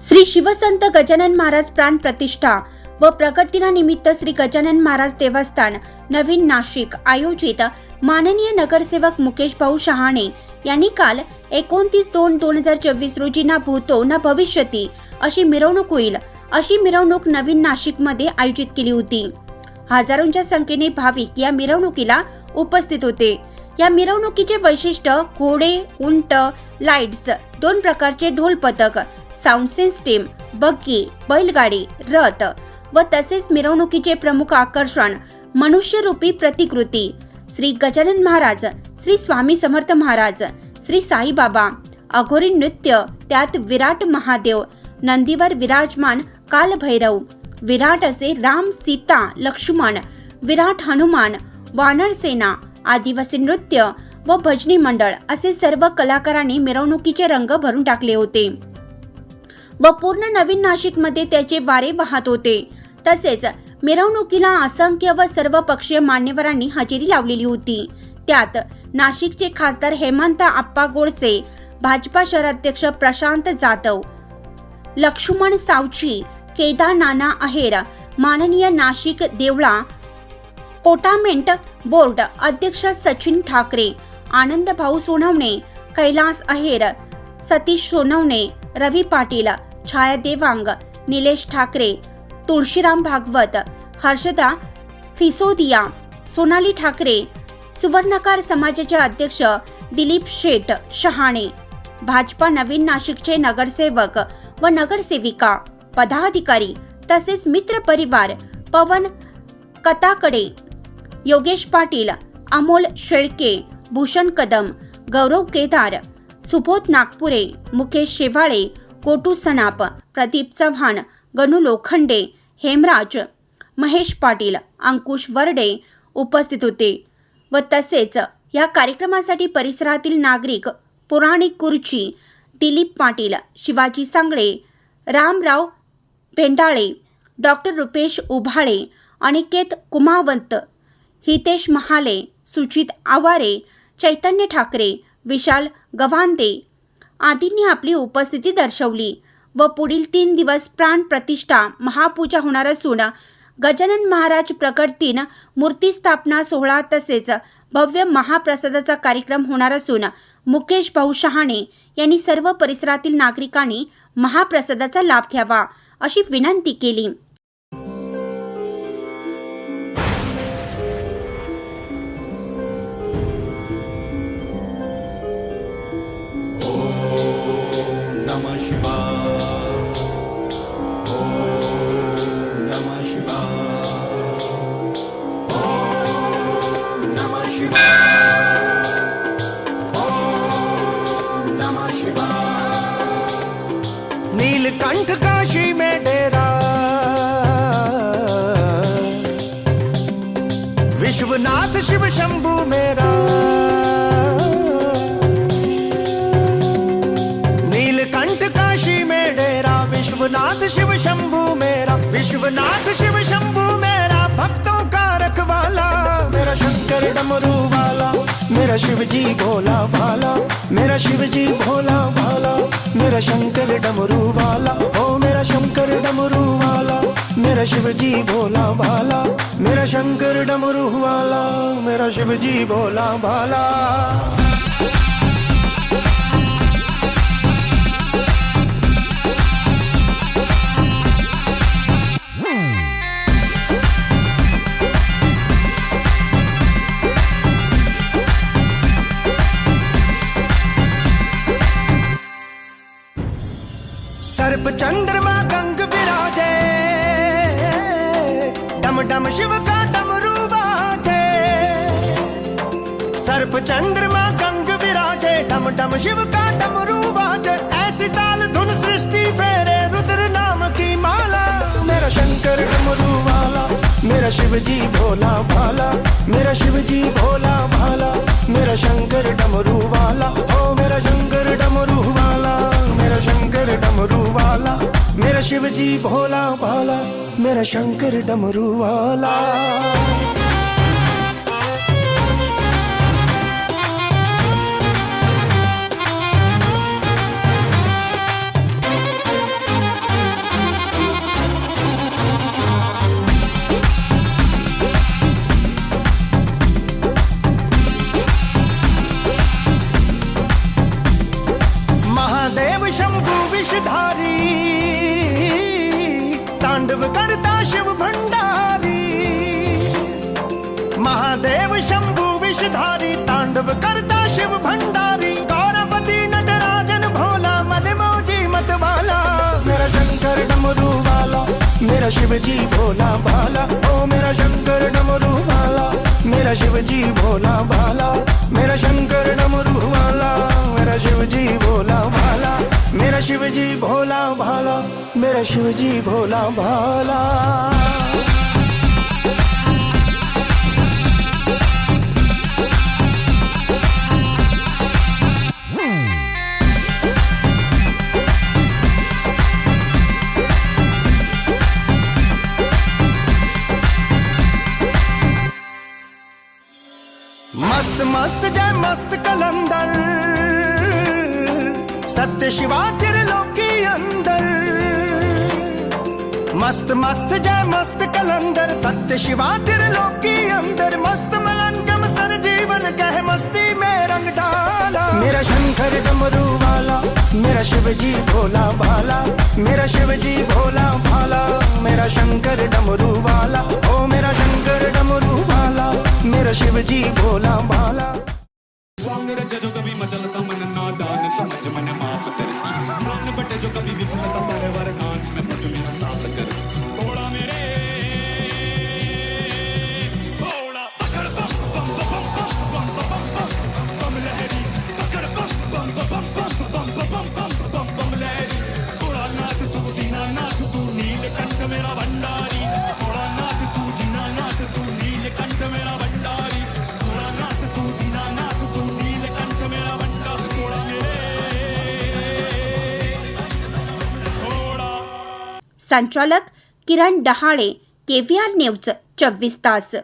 श्री शिवसंत गजानन महाराज प्राण प्रतिष्ठा व प्रकटदिनानिमित्त श्री गजानन महाराज देवस्थान नवीन नाशिक आयोजित माननीय नगरसेवक मुकेश भाऊ शहाणे यांनी काल एकोणतीस दोन दोन हजार चोवीस रोजी ना भूतो ना भविष्यती अशी मिरवणूक होईल अशी मिरवणूक नवीन नाशिकमध्ये आयोजित केली होती. हजारोंच्या संख्येने भाविक या मिरवणुकीला उपस्थित होते. या मिरवणुकीचे वैशिष्ट्य घोडे उंट लाईट्स दोन प्रकारचे ढोल पथक साऊंड सिस्टीम बग्गी बैलगाडी रथ व तसेच मिरवणुकीचे प्रमुख आकर्षण मनुष्यरूपी प्रतिकृती. श्री गजानन महाराज श्री स्वामी समर्थ महाराज श्री साईबाबा अघोरी नृत्य त्यात विराट महादेव नंदीवर विराजमान कालभैरव विराट असे राम सीता लक्ष्मण विराट हनुमान वानर सेना आदिवासी नृत्य व भजनी मंडळ असे सर्व कलाकारांनी मिरवणुकीचे रंग भरून टाकले होते. व पूर्ण नवीन नाशिकमध्ये त्याचे वारे वाहत होते. तसेच मिरवणुकीला असंख्य व सर्व पक्षीय मान्यवरांनी हजेरी लावलेली होती. त्यात नाशिकचे खासदार हेमंत आप्पा गोडसे भाजपा शहराध्यक्ष प्रशांत जाधव लक्ष्मण सावची केदार नाना अहेर माननीय नाशिक देवळा कोटामेंट बोर्ड अध्यक्ष सचिन ठाकरे आनंद भाऊ सोनवणे कैलास अहेर सतीश सोनवणे रवी पाटील छाया देवांग निलेश ठाकरे तुळशीराम भागवत हर्षदा फिसोदिया सोनाली ठाकरे सुवर्णकार समाजाचे अध्यक्ष दिलीप शेठ शहाणे भाजपा नवीन नाशिकचे नगरसेवक व नगरसेविका पदाधिकारी तसेच मित्र परिवार पवन कताकडे योगेश पाटील अमोल शेळके भूषण कदम गौरव केदार सुबोध नागपुरे मुकेश शेवाळे कोटू सनाप प्रदीप चव्हाण गणू लोखंडे हेमराज महेश पाटील अंकुश वर्डे उपस्थित होते व तसेच या कार्यक्रमासाठी परिसरातील नागरिक पुराणिक कुर्ची दिलीप पाटील शिवाजी सांगळे रामराव पेंडाळे डॉक्टर रुपेश उभाळे अनिकेत कुमावंत हितेश महाले सुचित आवारे चैतन्य ठाकरे विशाल गव्हांदे आदींनी आपली उपस्थिती दर्शवली व पुढील तीन दिवस प्राण प्रतिष्ठा महापूजा होणार असून गजानन महाराज प्रकट मूर्ती स्थापना सोहळा तसेच भव्य महाप्रसादाचा कार्यक्रम होणार असून मुकेश भाऊ शहाणे यांनी सर्व परिसरातील नागरिकांनी महाप्रसादाचा लाभ घ्यावा अशी विनंती केली. नीलकंठ काशी में डेरा। विश्वनाथ शिव शंभु मेरा। नीलकंठ काशी में डेरा। विश्वनाथ शिव शंभु मेरा। विश्वनाथ शिव शंभु मेरा। भक्तों का रखवाला। मेरा शंकर डमरू वाला। मेरा शिव जी भोला भाला। मेरा शिव जी भोला मेरा शंकर डमरू वाला ओ मेरा शंकर डमरू वाला मेरा शिव जी भोला भाला मेरा शंकर डमरू वाला मेरा शिव जी भोला भाला। चंद्रमा गंग विराजे। डम डम शिव का डमरू बाजे सर्प चंद्रमा गंग विराजे डम डम शिव का डमरू बाजे ऐसी ताल धुन सृष्टि फेरे रुद्र नाम की माला। मेरा शंकर डमरू वाला, मेरा शिव जी भोला भाला। मेरा शिव जी भोला भाला, मेरा शंकर डमरू वाला। ओ मेरा शंकर मेरा शिवजी भोला भाला मेरा शंकर डमरू वाला। शिव करता शिव भंडारी महादेव शंभू विषधारी तांडव करता शिव भंडारी गौरपती नटराजन भोला मन मौजी मत वाला मेरा शंकर डमरू वाला मेरा शिवजी भोला भाला ओ मेरा शंकर डमरू वाला मेरा शिवजी भोला भाला मेरा शंकर डमरू वाला मेरा शिवजी भोला भाला मेरा शिवजी भोला भाला। मेरा शिवजी भोला भाला। मस्त मस्त जय मस्त कलंदर। सत्य शिवा त्रिलोकी अंदर। मस्त मस्त जय मस्त कलंदर, सत्य शिवा त्रिलोकी अंदर। मस्त मलंगम सर जीवन, कह मस्ती में रंग डाला मेरा शंकर डमरू वाला, मेरा शिवजी भोला भाला। मेरा शिवजी भोला भाला, मेरा शंकर डमरू वाला। ओ मेरा शंकर डमरू वाला मेरा शिवजी भोला भाला। जो कभी मचलता मन नादान, समझ मन माफ़ करती। नान बटे जो कभी विफलता परवर नान संचालक Kiran Dahale K V R news चोवीस तास.